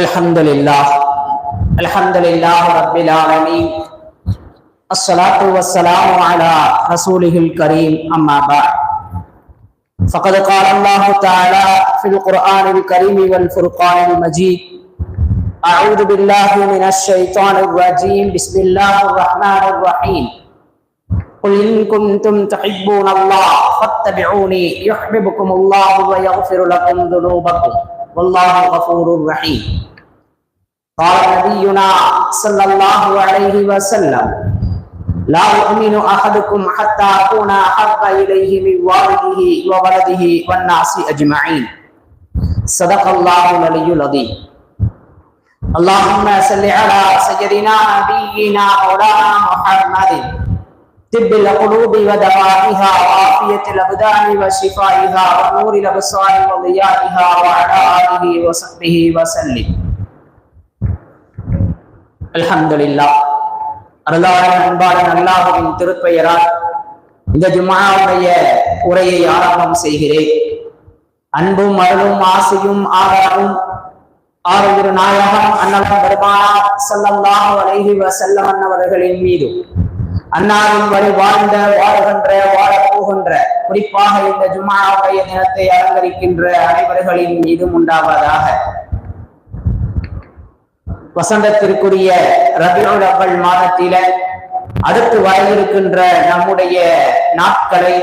الحمد لله الحمد لله رب العالمين الصلاة والسلام على رسوله الكريم أما بعد فقد قال الله تعالى في القرآن الكريم والفرقان المجيد أعوذ بالله من الشيطان الرجيم بسم الله الرحمن الرحيم قل إن كنتم تحبون الله فاتبعوني يحببكم الله ويغفر لكم ذنوبكم والله غفور رحيم قال نبينا صلى الله عليه وسلم لا يؤمن أحدكم حتى اكون أحب إليه من والده وولده والناس أجمعين. صدق الله العلي العظيم. اللهم صل على سيدنا نبينا مولانا محمد. طب القلوب ودوائها وعافية الأبدان وشفائها ونور الأبصار وضيائها وعلى آله وصحبه وسلم. அல்ஹம்துல்லா அருளாளன் அன்பாளன் அல்லாஹுவின் திருப்பெயரால் இந்த ஜுமாவுடைய உரையை ஆரம்பம் செய்கிறேன். அன்பும் அருளும் ஆசையும் ஆதாரமும் ஆறுதிரு நாயகம் அண்ணலம் பெருமானா செல்லல்லாக அழகி செல்லம் அவர்களின் மீது. அன்னாரின் வழி வாழ்ந்த வாழுகின்ற வாழப்போகின்ற குறிப்பாக இந்த ஜுமாவுடைய நிலத்தை அலங்கரிக்கின்ற அனைவர்களின் மீதும் உண்டாவதாக. வசந்தத்திற்குரிய ரபியுல் மாதத்தில அடுத்து வரவிருக்கின்ற நம்முடைய நாட்களை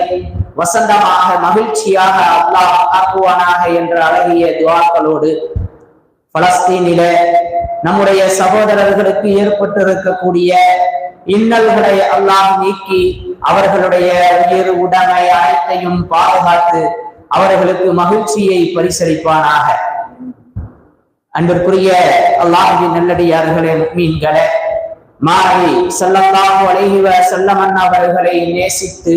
வசந்தமாக மகிழ்ச்சியாக அல்லாஹ் ஆக்குவானாக என்ற அழகிய துவாக்களோடு பலஸ்தீனில நம்முடைய சகோதரர்களுக்கு ஏற்பட்டிருக்கக்கூடிய இன்னல்களை அல்லாஹ் நீக்கி அவர்களுடைய உயிர் உடைமை அனைத்தையும் பாதுகாத்து அவர்களுக்கு மகிழ்ச்சியை பரிசளிப்பானாக. அன்பிற்குரிய அல்லாஹின் நல்லடியார்களே மீன்களே மாறி செல்லல்லாஹு அலைஹி செல்லமன் அவர்களை நேசித்து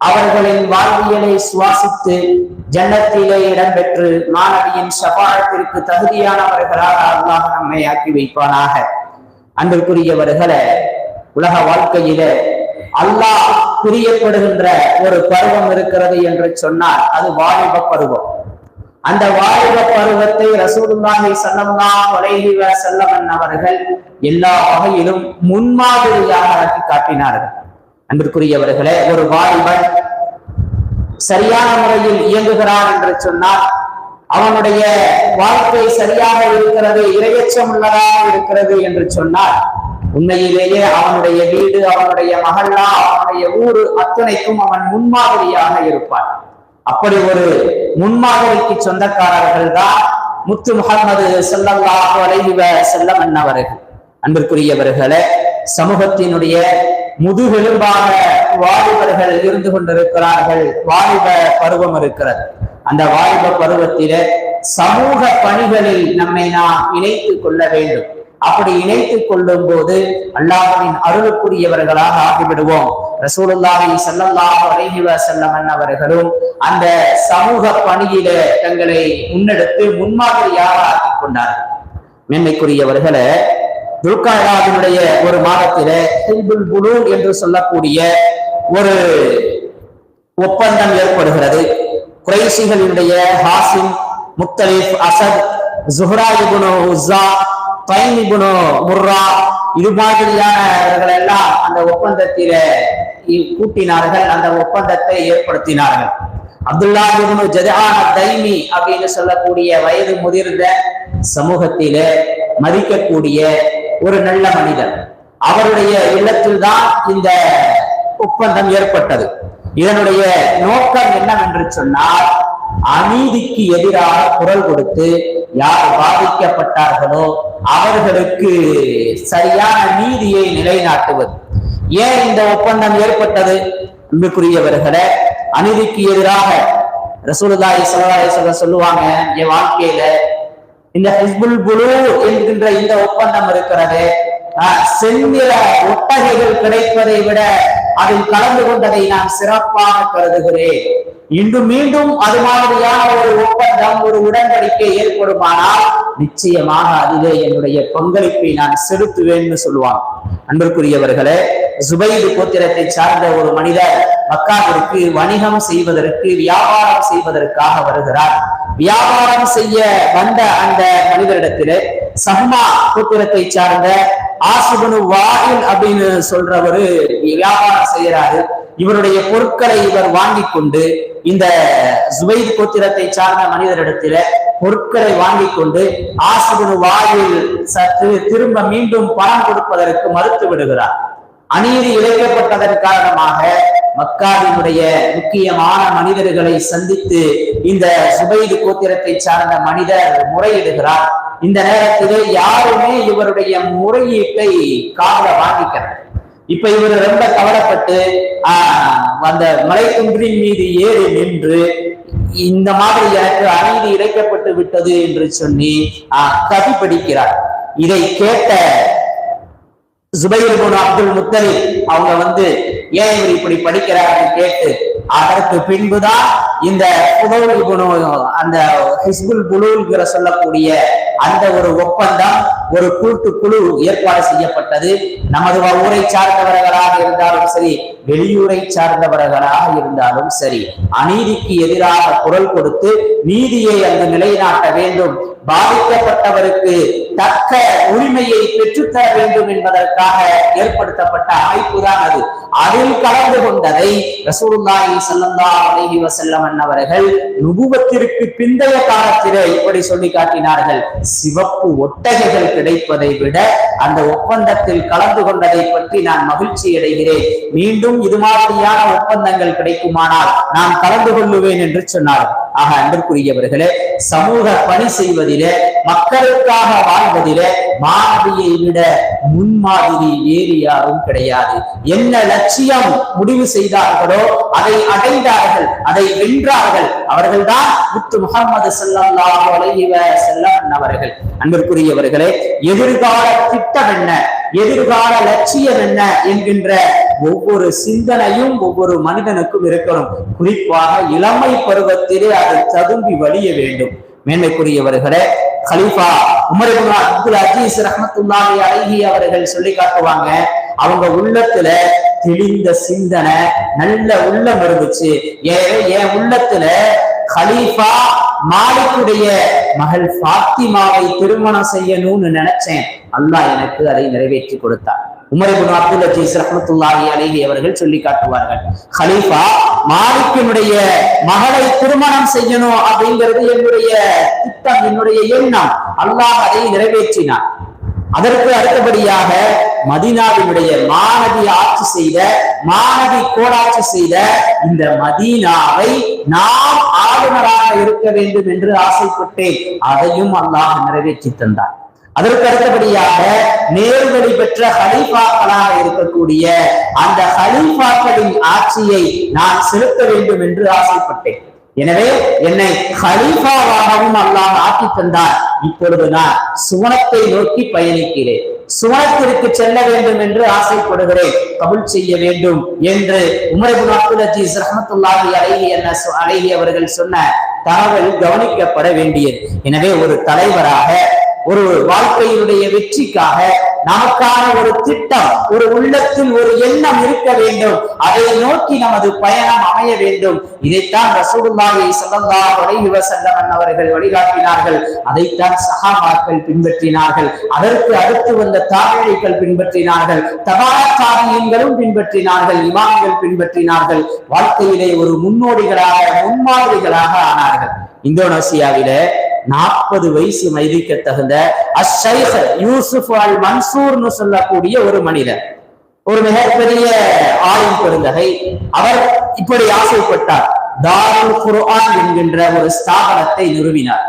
அவர்களின் வாழ்வியலை சுவாசித்து ஜன்னத்திலே இடம்பெற்று மாணவியின் சபாரத்திற்கு தகுதியானவர்களாக அல்லாஹ் நம்மை ஆக்கி வைப்பானாக. அன்பிற்குரியவர்களை உலக வாழ்க்கையில அல்லாஹ் புரியப்படுகின்ற ஒரு பருவம் இருக்கிறது என்று சொன்னால் அது வாலிப பருவம். அந்த வாலிப பருவத்தை ரசூலுல்லாஹி சல்லல்லாஹு அலைஹி வஸல்லம் அவர்கள் எல்லா வகையிலும் முன்மாதிரியாக ஆக்கி காட்டினார்கள். அன்பிற்குரியவர்களே ஒரு வாலிபன் சரியான முறையில் இயங்குகிறான் என்று சொன்னால் அவனுடைய வாழ்க்கை சரியாக இருக்கிறது இரையச்சம் உள்ளதாக இருக்கிறது என்று சொன்னால் உண்மையிலேயே அவனுடைய வீடு அவனுடைய மகளா அவனுடைய ஊரு அத்தனைக்கும் அவன் முன்மாதிரியாக இருப்பான். அப்படி ஒரு முன்மாதிரிக்கு சொந்தக்காரர்கள் தான் முத்து முகமது செல்லல்லாஹு அலைஹி செல்லம் அண்ணவர்கள் அன்பிற்குரியவர்களே சமூகத்தினுடைய முதுகெலும்பாக வாலிபர்கள் இருந்து கொண்டிருக்கிறார்கள். வாலிப பருவம் இருக்கிறது. அந்த வாலிப பருவத்தில சமூக பணிகளில் நம்மை நாம் இணைத்துக் கொள்ள வேண்டும். அப்படி இணைத்துக் கொள்ளும் போது அல்லாஹின் அருளுக்குரியவர்களாக ஆகிவிடுவோம். ரசூலுல்லாஹி ஸல்லல்லாஹு அலைஹி வஸல்லம் அவர்களும் அந்த சமூக பணியில தங்களை முன்னெடுத்து முன்மாதிரியாக ஆக்கிக் கொண்டார்கள். மேன்மைக்குரியவர்களை துல்காயாவினுடைய ஒரு மாதத்தில ஹில்புல் புலூ என்று சொல்லக்கூடிய ஒரு ஒப்பந்தம் ஏற்படுகிறது. குறைசிகளினுடைய ஹாசிம் முத்தலிஃப் அசத் ஜுஹ்ரா இபுனு உஸா தைன் முர்ரா இது மாதிரியானவர்கள் எல்லாம் அந்த ஒப்பந்தத்தில கூட்டினார்கள் அந்த ஒப்பந்தத்தை ஏற்படுத்தினார்கள். அப்துல்லா இபுனு ஜதஹான தைமி அப்படின்னு சொல்லக்கூடிய வயது முதிர்ந்த சமூகத்தில மதிக்கக்கூடிய ஒரு நல்ல மனிதர். அவருடைய இல்லத்தில் தான் இந்த ஒப்பந்தம் ஏற்பட்டது. இதனுடைய நோக்கம் என்னவென்று சொன்னால் அநீதிக்கு எதிராக குரல் கொடுத்து யார் பாதிக்கப்பட்டார்களோ அவர்களுக்கு சரியான நீதியை நிலைநாட்டுவது. ஏன் இந்த ஒப்பந்தம் ஏற்பட்டது? அன்புக்குரியவர்களே அநீதிக்கு எதிராக ரசூலுல்லாஹி ஸல்லல்லாஹு சொல்லுவாங்க என் வாழ்க்கையில இந்த ஹிஸ்புல் புலு என்கின்ற இந்த ஒப்பந்தம் இருக்கிறது. செந்நிற ஒட்டகைகள் கிடைப்பதை விட அதில் கலந்து கொண்டதை நான் சிறப்பாக கருதுகிறேன். இன்று மீண்டும் அது மாதிரியான ஒரு ஒப்பந்தம் ஒரு உடன்படிக்கை ஏற்படுமானால் நிச்சயமாக அதிலே என்னுடைய பங்களிப்பை நான் செலுத்துவேன்னு சொல்லுவான் அன்பிற்குரியவர்களே சுபைது கோத்திரத்தை சார்ந்த ஒரு மனிதர் மக்காவிற்கு வணிகம் செய்வதற்கு வியாபாரம் செய்வதற்காக வருகிறார். வியாபாரம் செய்ய வந்த அந்த மனிதரிடத்திலே சஹ்மா கோத்திரத்தை சார்ந்த ஆசுபனு வாயில் அப்படின்னு சொல்றவரு வியாபாரம் செய்யறாரு. இவருடைய பொருட்களை இவர் வாங்கி கொண்டு இந்த ஜுவைத் கோத்திரத்தை சார்ந்த மனிதரிடத்தில பொருட்களை வாங்கி கொண்டு ஆசுபனு வாயில் சற்று திரும்ப மீண்டும் பணம் கொடுப்பதற்கு மறுத்து விடுகிறார். அநீதி இழைக்கப்பட்டதன் காரணமாக மக்காவினுடைய முக்கியமான மனிதர்களை சந்தித்து இந்த சுபைது கோத்திரத்தை சார்ந்த மனிதர் முறையிடுகிறார். இந்த நேரத்திலே யாருமே இவருடைய முறையீட்டை காதல வாங்கிக்கிறது இப்ப இவர் ரொம்ப கவலைப்பட்டு ஆஹ் அந்த மலைக்குன்றின் மீது ஏறி நின்று இந்த மாதிரி எனக்கு அநீதி இழைக்கப்பட்டு விட்டது என்று சொல்லி ஆஹ் கவி படிக்கிறார். இதை கேட்ட ஜுபைர் அப்துல் முத்தலி அவங்க வந்து ஏன் இவர் இப்படி படிக்கிறாருன்னு கேட்டு அதற்கு பின்புதான் இந்த புலோல் குணம் அந்த ஹிஸ்புல் புலுங்கிற சொல்லக்கூடிய அந்த ஒரு ஒப்பந்தம் ஒரு கூட்டு குழு ஏற்பாடு செய்யப்பட்டது. நமது ஊரை சார்ந்தவர்களாக இருந்தாலும் சரி வெளியூரை சார்ந்தவர்களாக இருந்தாலும் சரி அநீதிக்கு எதிராக குரல் கொடுத்து நீதியை அங்கு நிலைநாட்ட வேண்டும். பாதிக்கப்பட்டவருக்கு தக்க உரிமையை பெற்றுத்தர வேண்டும் என்பதற்காக ஏற்படுத்தப்பட்ட அமைப்பு தான் அது. அதில் கலந்து கொண்டதை ரசூலுல்லாஹி ஸல்லல்லாஹு அலைஹி வஸல்லம் அவர்கள் நுபுவத்திற்கு பிந்தைய காலத்திலே இப்படி சொல்லி காட்டினார்கள். சிவப்பு ஒட்டகைகள் கிடைப்பதை விட அந்த ஒப்பந்தத்தில் கலந்து கொண்டதை பற்றி நான் மகிழ்ச்சி அடைகிறேன் மீண்டும் இது மாதிரியான ஒப்பந்தங்கள் கிடைக்குமானால் நான் கலந்து கொள்ளுவேன் என்று சொன்னார். ஆக அன்பிற்குரியவர்களே சமூக பணி செய்வதிலே மக்களுக்காக வாழ்வதிலே மாணவியை விட முன்மாதிரி வேறு யாரும் கிடையாது. என்ன லட்சியம் முடிவு செய்தார்களோ அதை அடைந்தார்கள் அதை வென்றார்கள். அவர்கள்தான் முத்து முகமது சல்லல்லாஹு அலைஹி வஸல்லம் அவர்கள். அன்பிற்குரியவர்களே எதிர்கால திட்டம் என்ன எதிர்கால லட்சியம் என்ன என்கின்ற ஒவ்வொரு சிந்தனையும் ஒவ்வொரு மனிதனுக்கும் இருக்கணும். குறிப்பாக இளமை பருவத்திலே அது ததும்பி வழிய வேண்டும். மேன்மைக்குரியவர்களே கலீஃபா உமர் அப்துல் அஜீஸ் ரஹ்மத்துல்லாஹி அழகி அவர்கள் சொல்லி காட்டுவாங்க அவங்க உள்ளத்துல தெளிந்த சிந்தனை நல்ல உள்ளம் இருந்துச்சு. என் உள்ளத்துல கலீஃபா மாலிக்குடைய மகள் ஃபாத்திமாவை திருமணம் செய்யணும்னு நினைச்சேன். அல்லாஹ் எனக்கு அதை நிறைவேற்றி கொடுத்தான் உமர் அப்துல் அஜீஸ் ரஹமத்துல்லாஹி அலிஹி அவர்கள் சொல்லி காட்டுவார்கள். ஹலீஃபா மாலிக்கினுடைய மகளை திருமணம் செய்யணும் அப்படிங்கிறது என்னுடைய திட்டம் என்னுடைய எண்ணம். அல்லாஹ் அதை நிறைவேற்றினார் அதற்கு அடுத்தபடியாக மதீனாவினுடைய மாணவி ஆட்சி செய்த மாணவி கோடாட்சி செய்த இந்த மதீனாவை நாம் ஆளுநராக இருக்க வேண்டும் என்று ஆசைப்பட்டேன். அதையும் அல்லாஹ் நிறைவேற்றி தந்தார் அதற்கு அடுத்தபடியாக நேர்வழி பெற்ற ஹலீஃபாக்களாக இருக்கக்கூடிய அந்த ஹலீஃபாக்களின் ஆட்சியை நான் செலுத்த வேண்டும் என்று ஆசைப்பட்டேன். எனவே என்னை ஹலீஃபாவாகவும் அல்லாஹ் ஆக்கி தந்தார். இப்பொழுது நான் சுவனத்தை நோக்கி பயணிக்கிறேன். சுவனத்திற்கு செல்ல வேண்டும் என்று ஆசைப்படுகிறேன். கபுல் செய்ய வேண்டும் என்று உமரபுன் அப்துல் அஜீஸ் ரஹமத்துல்லாஹி அலைஹி என்ன அலைஹி அவர்கள் சொன்ன தகவல் கவனிக்கப்பட வேண்டியது. எனவே ஒரு தலைவராக ஒரு வாழ்க்கையினுடைய வெற்றிக்காக நமக்கான ஒரு திட்டம் ஒரு உள்ளத்தில் ஒரு எண்ணம் இருக்க வேண்டும். அதை நோக்கி நமது பயணம் அமைய வேண்டும். இதைத்தான் ரசூலுல்லாஹி ஸல்லல்லாஹு அலைஹி வஸல்லம் அவர்கள் வழிகாட்டினார்கள். அதைத்தான் சஹாபாக்கள் பின்பற்றினார்கள். அதற்கு அடுத்து வந்த தாபிழிகள் பின்பற்றினார்கள். தபாத்தாபியங்களும் பின்பற்றினார்கள். இமாம்கள் பின்பற்றினார்கள். வாழ்க்கையிலே ஒரு முன்னோடிகளாக முன்மாதிரிகளாக ஆனார்கள். இந்தோனேசியாவிலே நாற்பது வயசு மதிக்க தகுந்த அஷைஹ் யூசுப் அல் மன்சூர்னு சொல்லக்கூடிய ஒரு மனிதர். ஒரு மிகப்பெரிய ஆளும் பெருந்தகை. அவர் இப்படி ஆசைப்பட்டார். தாருல் குர்ஆன் என்கின்ற ஒரு ஸ்தாபனத்தை நிறுவினார்.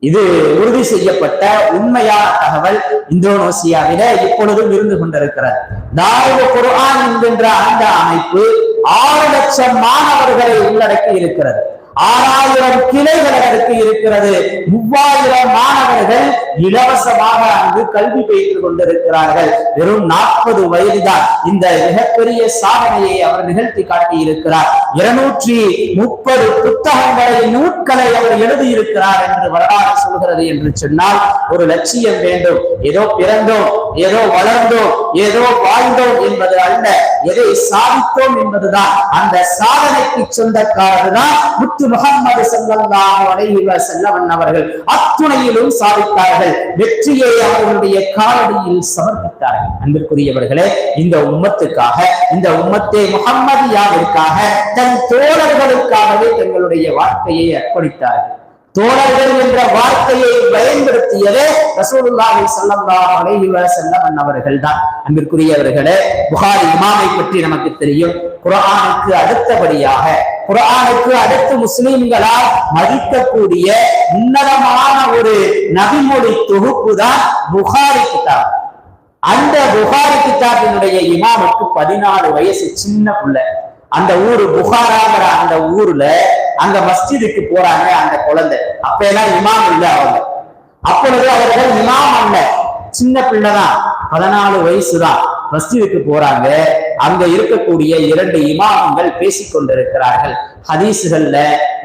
இது உறுதி செய்யப்பட்ட உண்மையான தகவல் இந்தோனேசியாவில இப்பொழுதும் இருந்து கொண்டிருக்கிறது. தாருல் குர்ஆன் என்கின்ற அந்த அமைப்பு ஆறு லட்சம் மாணவர்களை உள்ளடக்கி இருக்கிறது. ஆறாயிரம் கிளைகள் அதற்கு இருக்கிறது. மூவாயிரம் மாணவர்கள் இலவசமாக அங்கு கல்வி பயிற்றுக் கொண்டிருக்கிறார்கள். வெறும் நாற்பது வயதுதான். இந்த மிகப்பெரிய சாதனையை அவர் நிகழ்த்தி காட்டி இருக்கிறார் இருநூற்றி முப்பது புத்தகங்களை நூட்களை அவர் எழுதியிருக்கிறார் என்று வரலாறு சொல்கிறது என்று சொன்னால் ஒரு லட்சியம் வேண்டும். ஏதோ பிறந்தோம் ஏதோ வளர்ந்தோம் ஏதோ வாழ்ந்தோம் என்பது அல்ல. எதை சாதித்தோம் என்பதுதான். அந்த சாதனைக்கு சொந்தக்காரர் தான் முத்து முகமது ஸல்லல்லாஹு அலைஹி வஸல்லம் அவர்கள். அத்துணையிலும் சாதித்தார்கள். வெற்றியை அவர்களுடைய காலடியில் சமர்ப்பித்தார்கள். அன்பிற்குரியவர்களே இந்த உம்மத்துக்காக இந்த உம்மத்தே முகம்மதியாவிற்காக தன் தோழர்களுக்காகவே தங்களுடைய வாழ்க்கையை அர்ப்பணித்தார்கள். தோழர்கள் என்ற வார்த்தையை பயன்படுத்தியதே ரசூலுல்லாஹி சல்லல்லாஹு அலைஹி வஸல்லம் அவர்கள் தான் அன்பிற்குரியவர்களே புகாரி இமாமை பற்றி நமக்கு தெரியும். குரானுக்கு அடுத்தபடியாக குரானுக்கு அடுத்து முஸ்லிம்களால் மதிக்கக்கூடிய உன்னதமான ஒரு நபிமொழி தொகுப்பு தான் புகாரி கிதாப். அந்த புகாரி கிதாபினுடைய இமாமுக்கு பதினாலு வயசு சின்ன பிள்ளை. அந்த ஊரு புகாராங்கிற அந்த ஊர்ல அங்க மஸ்ஜிதுக்கு போறாங்க அந்த குழந்தை. அப்ப எல்லாம் இமாம் இல்ல அவங்க. அப்பொழுது அவர்கள் இமாம் அல்ல. சின்ன பிள்ளைதான். பதினாலு வயசுதான். மஸ்ஜிதுக்கு போறாங்க. அங்க இருக்கக்கூடிய இரண்டு இமாமங்கள் பேசிக் கொண்டிருக்கிறார்கள் ஹதீசுகள்ல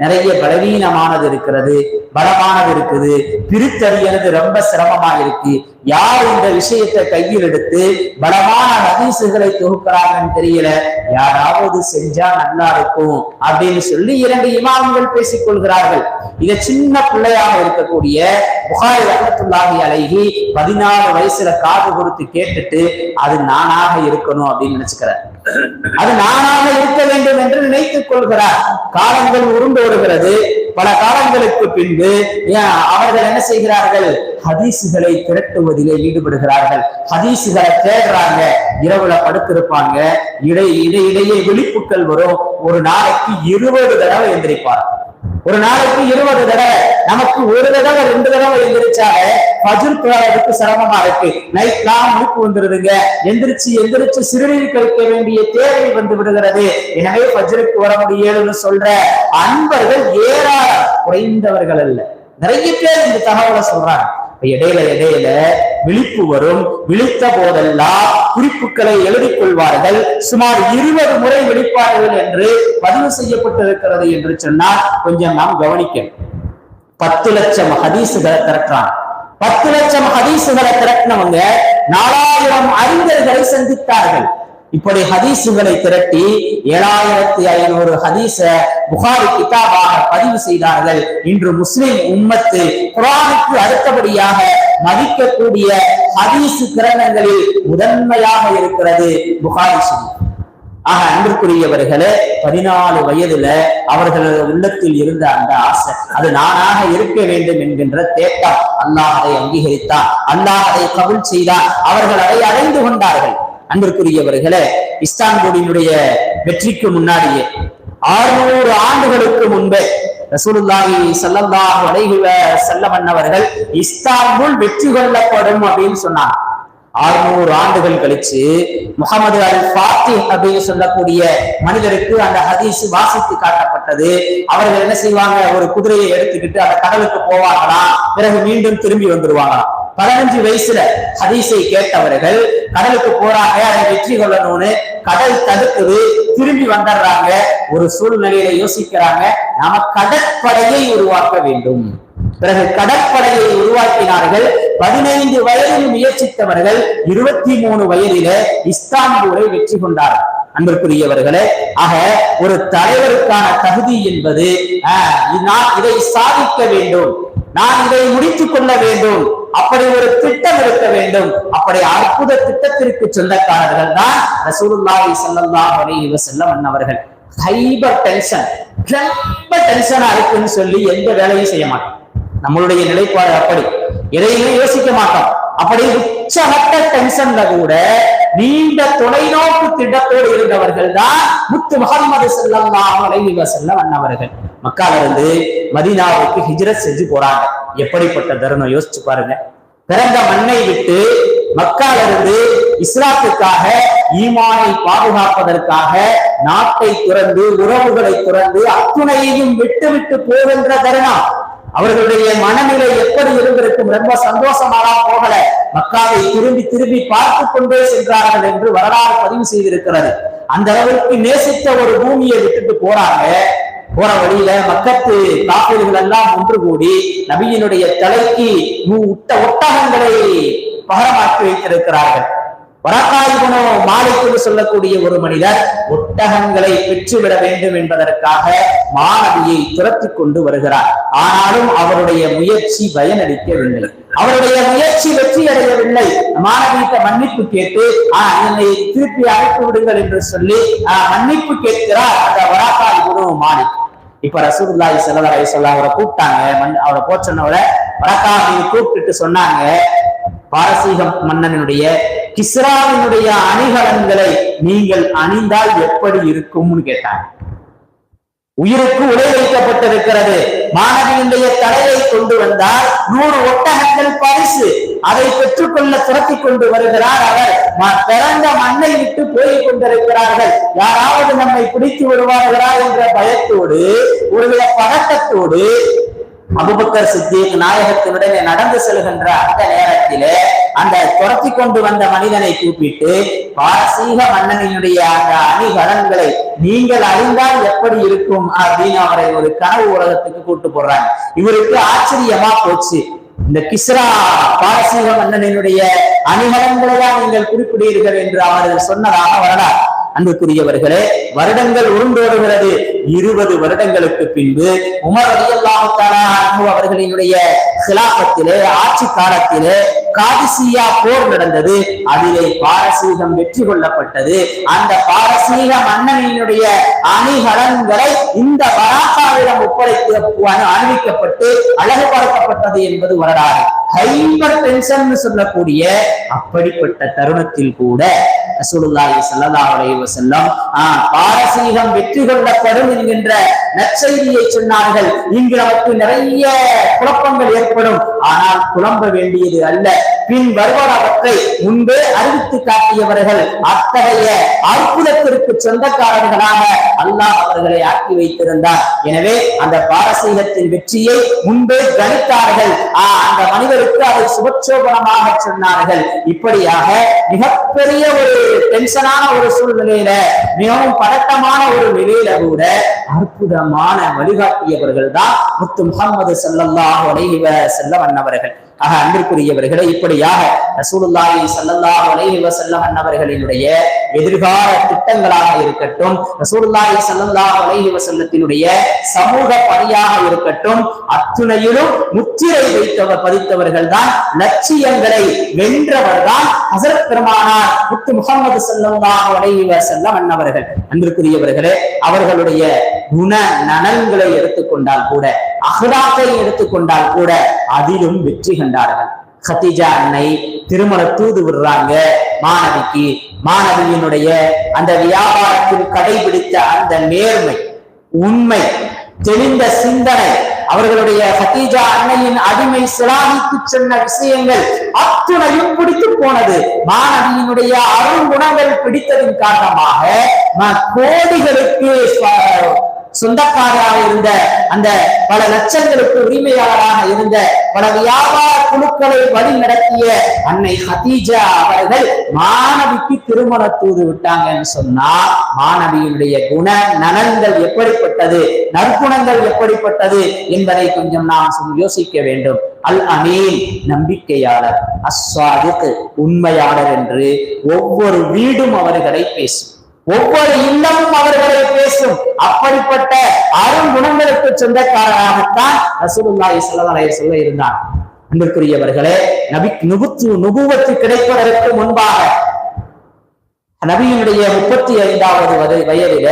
நிறைய பலவீனமானது இருக்கிறது பலமானது இருக்குது பிரித்தறியறது ரொம்ப சிரமமா இருக்கு. யார் இந்த விஷயத்தை கையில் எடுத்து பலமான ஹதீசுகளை தொகுக்கிறாங்கன்னு தெரியல. யாராவது செஞ்சா நல்லா இருக்கும் அப்படின்னு சொல்லி இரண்டு இமாம்கள் பேசிக் கொள்கிறார்கள். இத சின்ன பிள்ளையாக இருக்கக்கூடிய புகாரி ரகத்துள்ளாகி அழகி பதினாலு வயசுல காது கொடுத்து கேட்டுட்டு அது நானாக இருக்கணும் அப்படின்னு நினைச்சுக்கிறார். அது நானாக இருக்க வேண்டும் என்று நினைத்துக் கொள்கிறார். காலங்கள் உருண்டோடுகிறது பல காலங்களுக்கு பின்பு அவர்கள் என்ன செய்கிறார்கள்? ஹதீசுகளை திரட்டுவதிலே ஈடுபடுகிறார்கள். ஹதீசுகளை தேடுறாங்க. இரவுல படுத்திருப்பாங்க. இடை இடையிடையே விழிப்புக்கள் வரும். ஒரு நாளைக்கு இருபது தடவை எந்திரிப்பார்கள். ஒரு நாளைக்கு இருபது தடவை நமக்கு ஒரு தடவை ரெண்டு தடவை எந்திரிச்சாலே பஜுர் தொழறதுக்கு சிரமமா இருக்கு. நைட்லாம் மூக்கு வந்துருதுங்க. எந்திரிச்சு எந்திரிச்சு சிறுநீர் கழிக்க வேண்டிய தேவை வந்து விடுகிறது. எனவே பஜ்ருக்கு வர முடியலன்னு சொல்ற அன்பர்கள் ஏராளம். குறைந்தவர்கள் அல்ல. நிறைய பேர் இந்த தகவலை சொல்றாங்க. இடையில இடையில விழிப்பு வரும். விழித்த போதெல்லாம் குறிப்புகளை எழுதிக் கொள்வார்கள். சுமார் இருபது முறை விழிப்பார்கள் என்று பதிவு செய்யப்பட்டிருக்கிறது என்று சொன்னால் கொஞ்சம் நாம் கவனிக்கணும். பத்து லட்சம் ஹதீசுகளை திரட்டுறான் பத்து லட்சம் ஹதீசுகளை திரட்டினவங்க நாலாயிரம் அறிஞர்களை சந்தித்தார்கள். இப்படி ஹதீசுகளை திரட்டி ஏழாயிரத்தி ஐநூறு ஹதீச புகாரி கிதாபாக பதிவு செய்தார்கள். இன்று முஸ்லிம் உம்மத்து குரானுக்கு அடுத்தபடியாக மதிக்கக்கூடிய ஹதீசு கிரணங்களில் முதன்மையாக இருக்கிறது புகாரி ஆக அன்பிற்குரியவர்களே பதினாலு வயதுல அவர்களது உள்ளத்தில் இருந்த அந்த ஆசை அது நானாக இருக்க வேண்டும் என்கின்ற தேட்டம் அல்லாஹ் அதை அங்கீகரித்தான். அல்லாஹ் அதை கபுல் செய்தான் அவர்கள் அதை அடைந்து கொண்டார்கள். அன்பிற்குரியவர்களே இஸ்தான்புலினுடைய வெற்றிக்கு முன்னாடியே ஆறுநூறு ஆண்டுகளுக்கு முன்பே ரசூலுல்லாஹி ஸல்லல்லாஹு அலைஹி வஸல்லம் அவர்கள் இஸ்தான்புல் வெற்றி கொள்ளப்படும் அப்படின்னு சொன்னார் ஆறுநூறு ஆண்டுகள் கழிச்சு முகமது அல் ஃபாத்தி அப்படின்னு சொல்லக்கூடிய மனிதருக்கு அந்த ஹதீஸ் வாசித்து காட்டப்பட்டது. அவர்கள் என்ன செய்வாங்க? ஒரு குதிரையை எடுத்துக்கிட்டு அந்த கடலுக்கு போவாங்களாம் பிறகு மீண்டும் திரும்பி வந்துருவாங்களாம் பதினஞ்சு வயசுல ஹதீஸை கேட்டவர்கள் கடலுக்கு போறாங்க அதை வெற்றி கொள்ளணும்னு கடல் தடுக்குது திரும்பி வந்துடுறாங்க ஒரு சூழ்நிலையில யோசிக்கிறாங்க நாம கடற்படையை உருவாக்க வேண்டும். பிறகு கடற்படையை உருவாக்கினார்கள் பதினைந்து வயதில் முயற்சித்தவர்கள் இருபத்தி மூணு வயதில இஸ்தான்பூரை வெற்றி கொண்டார்கள் அன்பிற்குரியவர்களே ஆக ஒரு தலைவருக்கான தகுதி என்பது ஆஹ், நான் இதை சாதிக்க வேண்டும். நான் இதை முடித்துக் கொள்ள வேண்டும். அப்படி ஒரு திட்டம் இருக்க வேண்டும். அப்படி அற்புத திட்டத்திற்கு சொந்தக்காரர்கள் தான் ரசூலுல்லாஹி ஸல்லல்லாஹு அலைஹி வஸல்லம் அவர்கள் ஹைபர் டென்ஷன். ரொம்ப டென்ஷனா இருக்குன்னு சொல்லி எந்த வேலையும் செய்ய மாட்டோம் நம்மளுடைய நிலைப்பாடு அப்படி. எதையுமே யோசிக்க மாட்டோம் அப்படி உச்சமட்ட டென்ஷன்ல கூட நீண்ட தொலைநோக்கு திட்டத்தோடு இருந்தவர்கள் தான் முத்து முகமது செல்லம் அலைஹி வஸல்லம் அன்னவர்கள். மக்கால இருந்து மதினாவுக்கு ஹிஜ்ரத் செஞ்சு போறாங்க. எப்படிப்பட்ட தருணம்? யோசிச்சு பாருங்க. பிறந்த மண்ணை விட்டு மக்கால இருந்து இஸ்லாத்துக்காக ஈமானை பாதுகாப்பதற்காக நாட்டை துறந்து உறவுகளை துறந்து அத்துணையையும் விட்டு விட்டு போகின்ற தருணம். அவர்களுடைய மனநிலை எப்படி இருந்திருக்கும்? ரொம்ப சந்தோஷமாலாம் போகல. மக்காவை திரும்பி திரும்பி பார்த்து கொண்டே சென்றார்கள் என்று வரலாறு பதிவு செய்திருக்கிறது. அந்த அளவிற்கு நேசித்த ஒரு பூமியை விட்டுட்டு போறாங்க. போற வழியில மக்கத்து காப்பீடுகள் எல்லாம் ஒன்று கூடி நபியினுடைய தலைக்கு நூ- உட்ட ஒட்டகங்களை பகரமாக்கி வைத்திருக்கிறார்கள். வரக்காய்குணோ மாலிக்கு சொல்லக்கூடிய ஒரு மனிதர் ஒட்டகங்களை பெற்றுவிட வேண்டும் என்பதற்காக மாணவியை துரத்தி கொண்டு வருகிறார். ஆனாலும் அவருடைய முயற்சி பயனளிக்கவில்லை. அவருடைய முயற்சி வெற்றி அடையவில்லை மாணவியிட்ட மன்னிப்பு கேட்டு ஆஹ் என்னை திருப்பி அழைத்து விடுங்கள் என்று சொல்லி ஆஹ் மன்னிப்பு கேட்கிறார். அந்த வராக்காய் குரு மாலிக். இப்ப ரசூலுல்லாஹி ஸல்லல்லாஹு அலைஹி அவரை கூப்பிட்டாங்க. மன் அவரை போச்சனவரை வரக்கா அப்படின்னு கூப்பிட்டுட்டு சொன்னாங்க பாரசீக மன்னனுடைய கிஸ்ராவினுடைய அணிகலன்களை நீங்கள் அணிந்தால் எப்படி இருக்கும்னு கேட்டாங்க. உயிருக்கு உடை வைக்கப்பட்டிருக்கிறது. மாணவியினுடைய தலையை கொண்டு வந்தால் நூறு ஒட்டகங்கள் பரிசு அதை பெற்றுக்கொள்ள துரத்தி கொண்டு வருகிறார் அவர். ம- பிறந்த மண்ணை விட்டு போய் கொண்டிருக்கிறார்கள். யாராவது நம்மை பிடித்து விடுவார்களா என்ற பயத்தோடு ஒருவித பதட்டத்தோடு அபுபக்கர் சித்திக் நாயகத்தினுடனே நடந்து செல்கின்ற அந்த நேரத்திலே அந்த துரத்தி கொண்டு வந்த மனிதனை கூப்பிட்டு பாரசீக மன்னனினுடைய அந்த அணிகலன்களை நீங்கள் அறிந்தால் எப்படி இருக்கும்? அப்படின்னு அவரை ஒரு கனவு உலகத்துக்கு கூட்டு போடுறாங்க. இவருக்கு ஆச்சரியமா போச்சு. இந்த கிஸ்ரா பாரசீக மன்னனினுடைய அணிகலன்களை தான் நீங்கள் குறிப்பிடுகிறீர்கள் என்று அவர் சொன்னதாக வரலாறு. அன்புக்குரியவர்களே வருடங்கள் உருண்டோடுகிறது இருபது வருடங்களுக்கு பின்பு உமர் ரலியல்லாஹு அவர்களினுடைய சிலாபத்திலே ஆட்சி காலத்திலே காதிசியா போர் நடந்தது. அதிலே பாரசீகம் வெற்றி கொள்ளப்பட்டது. அந்த பாரசீக மன்னனினுடைய அணிகலன்களை இந்த பராசாவிடம் ஒப்படைத்து அணிவிக்கப்பட்டு அழகு பார்க்கப்பட்டது என்பது வரலாறு. ஹைபர் டென்ஷன் சொல்லக்கூடிய அப்படிப்பட்ட தருணத்தில் கூட ரசூலுல்லாஹி ஸல்லல்லாஹு அலைஹி வஸல்லம் ஆஹ், பாரசீகம் வெற்றி கொள்ளப்படும் என்கின்ற நற்செய்தியை சொன்னார்கள். இங்கு நமக்கு நிறைய குழப்பங்கள் ஏற்படும். ஆனால் குழம்ப வேண்டியது அல்ல. பின் வருவனவற்றை முன்பே அறிவித்து காட்டியவர்கள் அத்தகைய அற்புதத்திற்கு சொந்தக்காரர்களாக அல்லாஹ் அவர்களை ஆக்கி வைத்திருந்தார். எனவே அந்த பாரசீகத்தின் வெற்றியை முன்பே கணித்தார்கள். ஆஹ், அந்த எடுத்து அதை சுபச்சோபனமாக சொன்னார்கள். இப்படியாக மிகப்பெரிய ஒரு டென்ஷனான ஒரு சூழ்நிலையில மிகவும் பதட்டமான ஒரு நிலையில கூட அற்புதமான வழிகாட்டியவர்கள் தான் முத்து முகமது ஸல்லல்லாஹு செல்ல வஸல்லம் ஆக அன்பிற்குரியவர்களே இப்படியாக ரசூலுல்லாஹி சல்லல்லாஹு அலைஹி வஸல்லம் அன்னவர்களினுடைய எதிர்கால திட்டங்களாக இருக்கட்டும் ரசூலுல்லாஹி சல்லல்லாஹு அலைஹி வஸல்லத்தினுடைய சமூக பணியாக இருக்கட்டும் அத்துணையிலும் முத்திரை வைத்தவர் பதித்தவர்கள் தான் லட்சியங்களை வென்றவர் தான் ஹசரத் பெருமானார் முத்து முகமது சல்லல்லாஹு அலைஹி வஸல்லம் அன்னவர்கள். அன்பிற்குரியவர்களே அவர்களுடைய குண நலன்களை எடுத்துக்கொண்டால் கூட அகலாத்தை எடுத்துக்கொண்டால் கூட அதிலும் வெற்றிகள் கண்டார்கள் கத்திஜா அன்னை திருமண தூது விடுறாங்க. மாணவிக்கு மாணவியினுடைய அந்த வியாபாரத்தில் கடைபிடித்த அந்த நேர்மை உண்மை தெளிந்த சிந்தனை அவர்களுடைய ஹத்தீஜா அன்னையின் அடிமை சிலாமிக்கு சொன்ன விஷயங்கள் அத்துணையும் பிடித்து போனது. மாணவியினுடைய அருண் குணங்கள் பிடித்ததின் காரணமாக கோடிகளுக்கு சொந்தக்காரராக இருந்த அந்த பல லட்சங்களுக்கு உரிமையாளராக இருந்த பல வியாபார குழுக்களை வழி நடத்திய அன்னை ஹதீஜா அவர்கள் மாணவிக்கு திருமண தூது விட்டாங்கன்னு சொன்னா மாணவியினுடைய குண நலன்கள் எப்படிப்பட்டது நற்குணங்கள் எப்படிப்பட்டது என்பதை கொஞ்சம் நாம் யோசிக்க வேண்டும். அல் அமீன் நம்பிக்கையாளர் அஸ்வாதிக் உண்மையாளர் என்று ஒவ்வொரு வீடும் அவர்களை பேசும். ஒவ்வொரு இல்லமும் அவர்களை பேசும். அப்படிப்பட்ட அருங்குணங்களுக்கு சொந்தக்காரராகத்தான் ரசூலுல்லாஹி ஸல்லல்லாஹு அலைஹி வஸல்லம் இருந்தார். அன்பிற்குரியவர்களே நபி நுபுத்து நுபுவத்து கிடைப்பதற்கு முன்பாக நபியினுடைய முப்பத்தி ஐந்தாவது வயது வயதில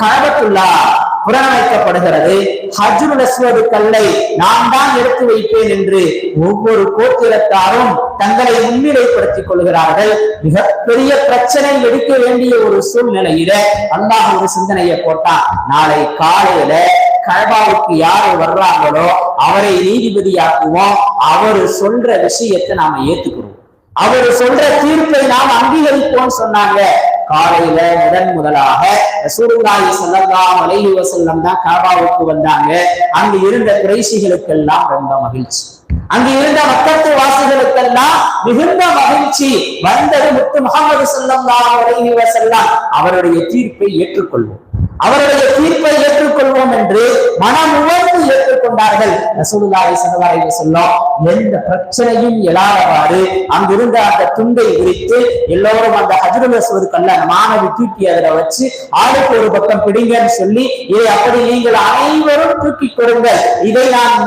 கனபத்துல்லா புறநமைக்கப்படுகிறது ஹஜ்ருல் அஸ்வது கல்லை நான் தான் எடுத்து வைப்பேன் என்று ஒவ்வொரு கோத்திரத்தாரும் தங்களை முன்னிலைப்படுத்திக் கொள்கிறார்கள். மிகப்பெரிய பிரச்சனை எடுக்க வேண்டிய ஒரு சூழ்நிலையில அல்லாஹ் ஒரு சிந்தனையை போட்டான். நாளை காலையில கழபாவுக்கு யாரை வர்றாங்களோ அவரை நீதிபதியாக்குவோம். அவர் சொல்ற விஷயத்தை நாம ஏத்துக்கிறோம். அவர் சொல்ற தீர்ப்பை நாம் அங்கீகரிப்போம் சொன்னாங்க. காலையில முதன் முதலாக ரசூலுல்லாஹி ஸல்லல்லாஹு அலைஹி வஸல்லம் தான் காபாவுக்கு வந்தாங்க. அங்கு இருந்த குறைசிகளுக்கெல்லாம் ரொம்ப மகிழ்ச்சி. அங்கு இருந்த மக்கத்து வாசிகளுக்கெல்லாம் மிகுந்த மகிழ்ச்சி. வந்தது முத்து முகமது ஸல்லல்லாஹு அலைஹி அவருடைய தீர்ப்பை ஏற்றுக்கொள்வோம். அவருடைய தீர்ப்பை ஏற்றுக்கொள்வோம் என்று மனம் உணர்ந்து ஏற்றுக்கொண்டார்கள். ரசூலுல்லாஹி ஸல்லல்லாஹு அலைஹி வஸல்லம். எந்த பிரச்சனையும் எழாதவாறு அங்கிருந்த அந்த துண்டை விரித்து எல்லோரும் அந்த ஹஜ்ருல் அஸ்வத் கல்ல மாணவி தூக்கி அதுல வச்சு ஆளுக்கு ஒரு பக்கம் பிடிங்கன்னு சொல்லி இதை அப்படி நீங்கள் அனைவரும் தூக்கி கொடுங்கள் இதை நான்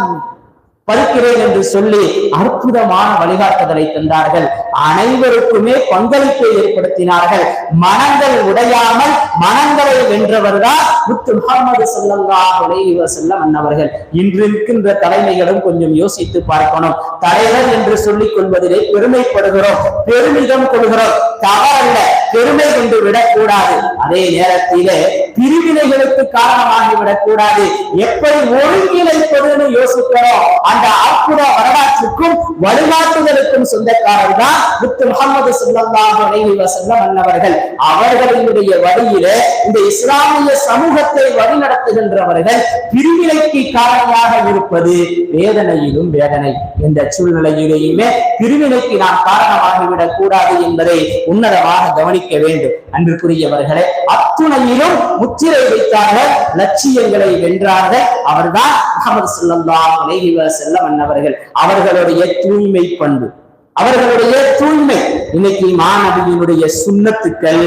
பறிக்கிறேன் என்று சொல்லி அற்புதமான வழிகாட்டுதலை தந்தார்கள். அனைவருக்குமே பங்களிப்பை ஏற்படுத்தினார்கள். மனங்கள் உடையாமல் மனங்களை வென்றவர்தான் முத்து முகமது ஸல்லல்லாஹு அலைஹி வஸல்லம் அன்னவர்கள் இன்று இருக்கின்ற தலைமைகளும் கொஞ்சம் யோசித்து பார்க்கணும். தலைவர் என்று சொல்லிக் கொள்வதிலே பெருமைப்படுகிறோம். பெருமிதம் கொள்கிறோம். தவறல்ல. பெருமை கொண்டு விடக்கூடாது. அதே நேரத்திலே பிரிவினைகளுக்கு காரணமாகிவிடக் விடக்கூடாது. எப்படி ஒருங்கிணைப்பதுன்னு யோசிக்கிறோம்? அந்த அற்புத வரலாற்றுக்கும் வழிகாட்டுதலுக்கும் சொந்தக்காரர் தான் முத்து முகமது சுல்லாஹ் அலைஹி வஸல்லம் அன்னவர்கள் அவர்களுடைய வழியிலே இந்த இஸ்லாமிய சமூகத்தை வழிநடத்துகின்றவர்கள் பிரிவினைக்கு காரணியாக இருப்பது வேதனையிலும் வேதனை. இந்த சூழ்நிலையிலேயுமே பிரிவினைக்கு நாம் காரணமாகிவிடக் கூடாது என்பதை உன்னதமாக கவனிக்க வேண்டும். அன்றுக்குரியவர்களே அத்துணையிலும் முத்திரை வைத்தார்கள் லட்சியங்களை வென்றார்கள். அவர்தான் முகமது ஸல்லல்லாஹு செல்ல வஸல்லம் அன்னவர்கள். அவர்களுடைய தூய்மை பண்பு. அவர்களுடைய தூய்மை. இன்னைக்கு மாணவியினுடைய சுண்ணத்துக்கள்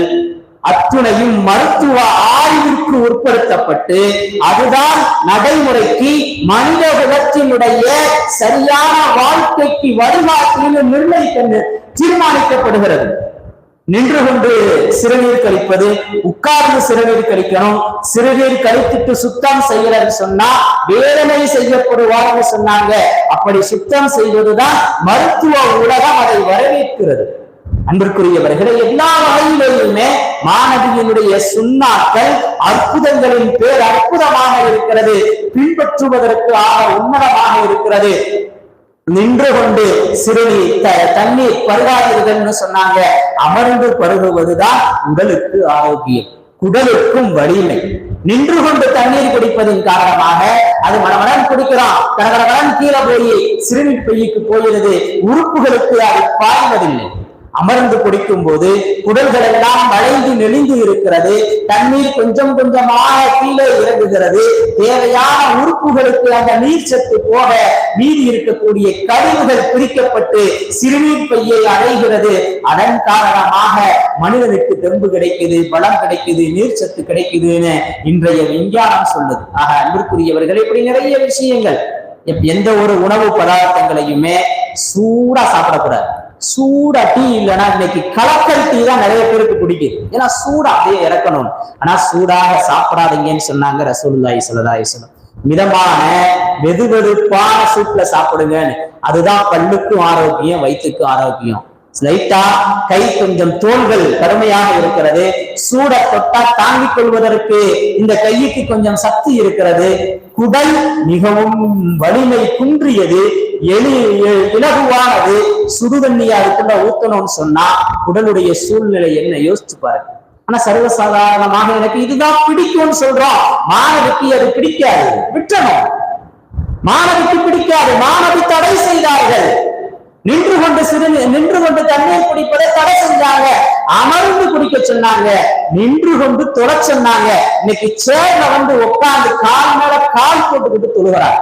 அத்துணையும் மருத்துவ ஆய்விற்கு உட்படுத்தப்பட்டு அதுதான் நடைமுறைக்கு மனித குலத்தினுடைய சரியான வாழ்க்கைக்கு வழிகாட்டின்னு நிர்ணயிக்க தீர்மானிக்கப்படுகிறது. நின்று கொண்டு சிறுநீர் கழிப்பது உட்கார்ந்து சிறுநீர் கழிக்கணும். சிறுநீர் கழித்துட்டு சுத்தம் செய்யலன்னு சொன்னா வேதனை செய்யப்படுவார்னு சொன்னாங்க. அப்படி சுத்தம் செய்வதுதான் மருத்துவ உலகம் அதை வரவேற்கிறது. அன்பிற்குரியவர்களை எல்லா வகையிலேயுமே மாணவியினுடைய சுண்ணாக்கள் அற்புதங்களின் பேர் அற்புதமாக இருக்கிறது. பின்பற்றுவதற்கு ஆக உன்னதமாக இருக்கிறது. நின்று கொண்டு சிறுமி த- தண்ணீர் பருகாதீர்கள்னு சொன்னாங்க. அமர்ந்து பருகுவதுதான் உடலுக்கு ஆரோக்கியம் குடலுக்கும் வலிமை. நின்று கொண்டு தண்ணீர் குடிப்பதன் காரணமாக அது மனமடன் குடிக்கிறான். கடகடகடன் கீழே போய் சிறுநீர் பையுக்கு போகிறது. உறுப்புகளுக்கு அது பாய்வதில்லை. அமர்ந்து குடிக்கும் போது குடல்கள் எல்லாம் வளைந்து நெளிந்து இருக்கிறது. தண்ணீர் கொஞ்சம் கொஞ்சமாக கீழே இறங்குகிறது. தேவையான உறுப்புகளுக்கு அந்த நீர் சத்து போக மீதி இருக்கக்கூடிய கழிவுகள் பிரிக்கப்பட்டு சிறுநீர் பையை அடைகிறது. அதன் காரணமாக மனிதனுக்கு தெம்பு கிடைக்குது பலம் கிடைக்குது நீர் சத்து கிடைக்குதுன்னு இன்றைய விஞ்ஞானம் சொல்லுது. ஆக அன்பிற்குரியவர்கள் இப்படி நிறைய விஷயங்கள். எந்த ஒரு உணவு பதார்த்தங்களையுமே சூடா சாப்பிடக்கூடாது. சூடா டீ இல்லைன்னா இன்னைக்கு கலக்கல் டீ தான் நிறைய பேருக்கு பிடிக்குது ஏன்னா சூடா அப்படியே இறக்கணும். ஆனா சூடாக சாப்பிடாதீங்கன்னு சொன்னாங்க ரசூலுல்லாஹி ஸல்லல்லாஹு சொல்லும் மிதமான வெது வெதுப்பான சூட்ல சாப்பிடுங்கன்னு. அதுதான் பல்லுக்கும் ஆரோக்கியம் வயிற்றுக்கும் ஆரோக்கியம். லைட்டா கை கொஞ்சம் தோள்கள் கருமையாக இருக்கிறது. சூட தொட்டா தாங்கிக் கொள்வதற்கு இந்த கைக்கு கொஞ்சம் சக்தி இருக்கிறது. குடல் மிகவும் வலிமை குன்றியது. எளி எ- இலகுவானது சுடுதண்ணியா அதுக்குள்ள ஊத்தணும்னு சொன்னா உடலுடைய சூழ்நிலை என்ன? யோசிச்சு பாருங்க. ஆனா சர்வசாதாரணமாக எனக்கு இதுதான் பிடிக்கும்னு சொல்றோம். மாணவிக்கு அது பிடிக்காது. விட்டணும் மாணவிக்கு பிடிக்காது. மாணவி தடை செய்தார்கள். நின்று கொண்டு சிறு நின்று கொண்டு தண்ணீர் குடிப்பதை தடை செஞ்சாங்க. அமர்ந்து குடிக்க சொன்னாங்க. நின்று கொண்டு தொட சொன்னாங்க. இன்னைக்கு சேர்ல வந்து உட்கார்ந்து கால் மேல கால் போட்டுக்கிட்டு தொழுகிறாங்க.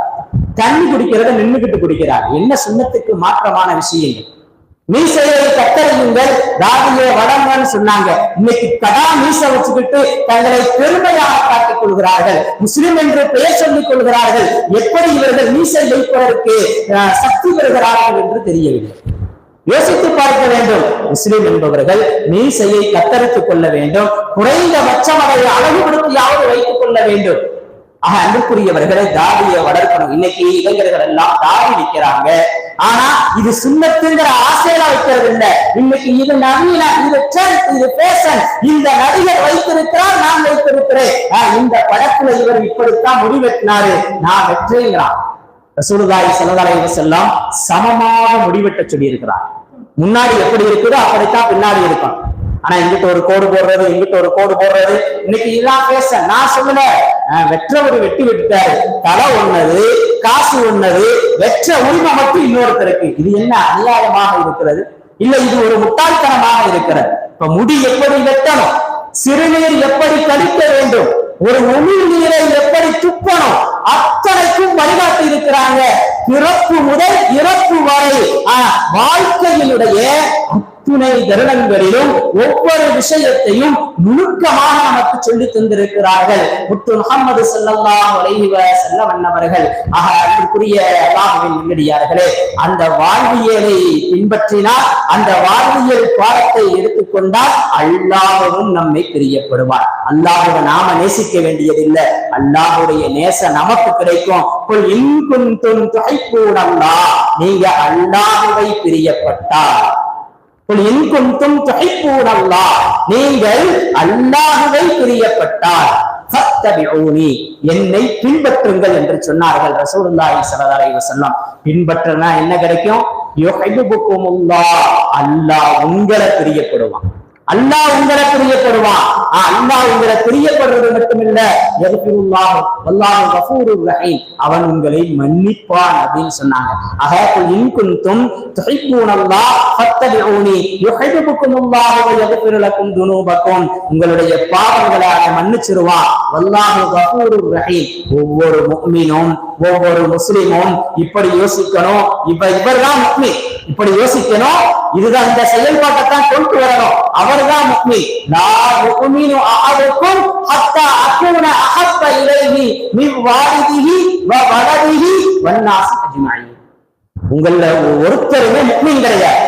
தண்ணி குடிக்கிறத நின்னுகிட்டு குடிக்கிறார். என்ன சுண்ணத்துக்கு மாற்றமான விஷயங்கள் மீசையை கத்தறியுங்கள் தாதியை வடங்கன்னு சொன்னாங்க. இன்னைக்கு கடா மீச வச்சுக்கிட்டு தங்களை பெருமையாக காட்டிக் கொள்கிறார்கள். முஸ்லிம் என்று பெயர் சொல்லிக் கொள்கிறார்கள். எப்படி இவர்கள் மீசை வைப்பதற்கு அஹ், சக்தி பெறுகிறார்கள் என்று தெரியவில்லை. யோசித்து பார்க்க வேண்டும். முஸ்லிம் என்பவர்கள் மீசையை கத்தரித்துக் கொள்ள வேண்டும். குறைந்தபட்சம் அதை அழகுபடுத்தியாவது வைத்துக் கொள்ள வேண்டும். ஆக அன்புக்குரியவர்களை தாடியை வளர்க்கணும். இன்னைக்கு இளைஞர்கள் எல்லாம் தாடி வைக்கிறாங்க ஆனா இது சுண்ணத்துங்கிற ஆசையில வைக்கிறது இல்ல இன்னைக்கு இது நவீன இது ட்ரெண்ட் இது பேஷன் இந்த நடிகர் வைத்திருக்கிறார் நான் வைத்திருக்கிறேன். ஆஹ், இந்த படத்துல இவர் இப்படித்தான் முடிவெட்டினாரு. நான் வெற்றேங்கிறான். சுடுதாரி ஸல்லல்லாஹு செல்லாம் சமமாக முடிவெட்ட சொல்லி இருக்கிறார் முன்னாடி எப்படி இருக்குதோ அப்படித்தான் பின்னாடி இருக்கும் ஆனா எங்கிட்ட ஒரு கோடு போடுறது எங்கிட்ட ஒரு கோடு போடுறது. இன்னைக்கு இதான் பேச நான் சொல்லல வெற்ற வெற்றவர் வெட்டி விட்டுட்டாரு. தலை ஒன்னது காசு ஒன்னது வெற்ற உரிமை மட்டும் இன்னொருத்தருக்கு. இது என்ன அநியாயமாக இருக்கிறது? இல்ல இது ஒரு முட்டாள்தனமாக இருக்கிறது. இப்ப முடி எப்படி வெட்டணும்? சிறுநீர் எப்படி கழிக்க வேண்டும்? ஒரு உமிழ் நீரை எப்படி துப்பணும்? அத்தனைக்கும் வழிகாட்டி இருக்கிறாங்க. பிறப்பு முதல் இறப்பு வரை ஆஹ், வாழ்க்கையினுடைய அத்துணை தருணங்களிலும் ஒவ்வொரு விஷயத்தையும் நுணுக்கமாக நமக்கு சொல்லி தந்திருக்கிறார்கள். முத்து முகமது செல்லல்லாம் அலைஹி செல்ல வண்ணவர்கள் ஆக அன்றுக்குரிய அல்லாஹ்வின் அந்த வாழ்வியலை பின்பற்றினால் அந்த வாழ்வியல் பாடத்தை எடுத்துக்கொண்டால் அல்லாஹ்வும் நம்மை பிரியப்படுவார். அல்லாஹ்வை நாம நேசிக்க வேண்டியதில்லை. அல்லாஹுடைய நேச நமக்கு கிடைக்கும். குல் இன் குன்தும் நீங்க அல்லாஹுவை பிரியப்பட்டார் குல் இன் குன்தும் துஹிப்பூனல்லாஹ் நீங்கள் அல்லாஹ்வை பிரியப்பட்டால் ஃபத்தபிஊனி என்னை பின்பற்றுங்கள் என்று சொன்னார்கள் ரசூலுல்லாஹி ஸல்லல்லாஹு அலைஹி வஸல்லம். பின்பற்றினா என்ன கிடைக்கும்? யுஹிப்புக்குமுல்லாஹ் அல்லாஹ் உங்களை பிரியப்படுவான். அல்லாஹ் உங்களை பிரியப்படுவான் ஆ, அல்லாஹ் உங்களை பிரியப்படுறது மட்டுமில்ல யக்ஃபிருல்லாஹ் வல்லாஹு கஃபூருர் ரஹீம். அவன் உங்களை மன்னிப்பான் அப்படின்னு சொன்னாங்க. ஆக குல் இன் குன்தும் துஹிப்பூனல்லாஹ் ஃபத்தபிஊனி யுஹிப்புக்குமுல்லாஹ் வ யக்ஃபிரு லக்கும் துனூபக்கும் உங்களுடைய பாவங்களை அவன் மன்னிச்சிருவான் வல்லாஹு கஃபூருர் ரஹீம். ஒவ்வொரு முஃமினும் ஒவ்வொரு முஸ்லிமும் இப்படி யோசிக்கணும். இப்ப இவர்தான் முஃமின் இப்படி யோசிக்கணும். இதுதான் இந்த செயல்பாட்டை தான் கொண்டு வரணும். அவர்தான் முக்மி நான் முக்மீனும் அஹதுக்கும் ஹத்தா அக்கூன அஹப்ப இலைஹி மிவ் வாரிதிஹி வ வலதிஹி வன்னாஸ் அஜ்மாயி உங்கள ஒருத்தருமே முக்மீன் கிடையாது.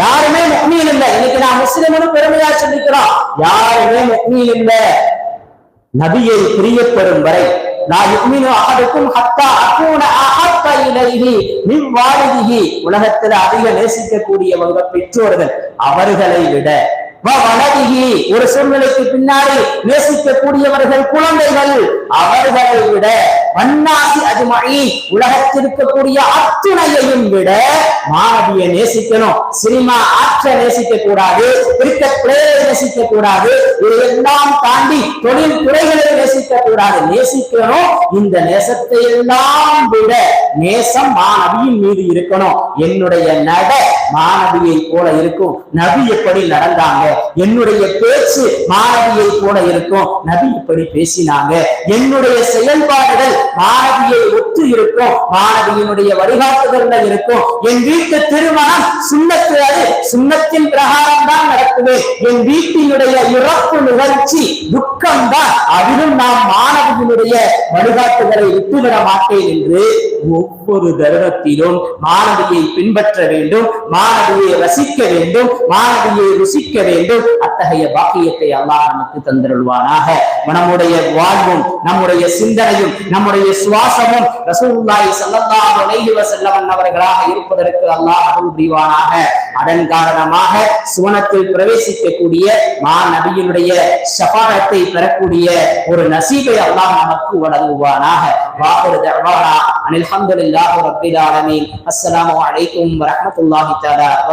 யாருமே முக்மீன் இல்லை. இன்னைக்கு நான் முஸ்லிம்னு பெருமையா சொல்லிக்கிறோம். யாருமே முக்மீன் இல்லை. நபியை பிரியப்படும் வரை நான் யுக்மினு அஹதுக்கும் ஹத்தா அகூன இலகி இலைஹி மின் வாலிதிஹி உலகத்துல அதிக நேசிக்கக்கூடியவங்க பெற்றோர்கள் அவர்களை விட வ ஒரு சூழ்நிலைக்கு பின்னாடி நேசிக்கக்கூடியவர்கள் குழந்தைகள் அவர்களை விட வண்ணாசி அஜ்மஈ உலகத்தில் இருக்கக்கூடிய அத்துணையையும் விட மாணவியை நேசிக்கணும். சினிமா ஆற்ற நேசிக்க கூடாது கிரிக்கெட் பிளேயரை நேசிக்க கூடாது இதையெல்லாம் தாண்டி தொழில் துறைகளை நேசிக்க கூடாது நேசிக்கணும். இந்த நேசத்தை எல்லாம் விட நேசம் மாணவியின் மீது இருக்கணும். என்னுடைய நட மாணவியை போல இருக்கும். நபி எப்படி நடந்தாங்க? என்னுடைய பேச்சு மாணவியை போல இருக்கும். நபி இப்படி பேசினாங்க. என்னுடைய செயல்பாடுகள் மாணவியை ஒத்து இருக்கும். மாணவியினுடைய வழிகாட்டுதல்ல இருக்கும். என் வீட்டு திருமணம் சுண்ணத்து அது. சுண்ணத்தின் பிரகாரம் தான் நடக்குது. என் வீட்டினுடைய இறப்பு நிகழ்ச்சி துக்கம் தான் அதிலும் நாம் மாணவியினுடைய வழிகாட்டுதலை விட்டுவிட மாட்டேன் என்று ஒவ்வொரு தருணத்திலும் மாணவியை பின்பற்ற வேண்டும். மாணவியை ரசிக்க வேண்டும். மாணவியை ருசிக்க வேண்டும். அத்தகைய பாக்கியத்தை அல்லாஹ் நமக்கு தந்திருவானாக நம்முடைய வாழ்வும் நம்முடைய சிந்தனையும் நம்முடைய சுவாசமும் ரசூல்லாய் ஸல்லல்லாஹு அலைஹி வஸல்லம் அவர்களாக இருப்பதற்கு அல்லாஹ் அருள் புரிவானாக. அதன் காரணமாக சுவனத்தில் பிரவேசிக்கக்கூடிய மா நபியினுடைய ஷஃபாரத்தை பெறக்கூடிய ஒரு நசீபை அல்லாஹ் நமக்கு வழங்குவானாக. வாஹிரு தர்வானா அனில் ஹம்துலில்லாஹ் ரப்பில் ஆலமீன். அஸ்ஸலாமு அலைக்கும் வரஹ்மத்துல்லாஹி தஆலா வ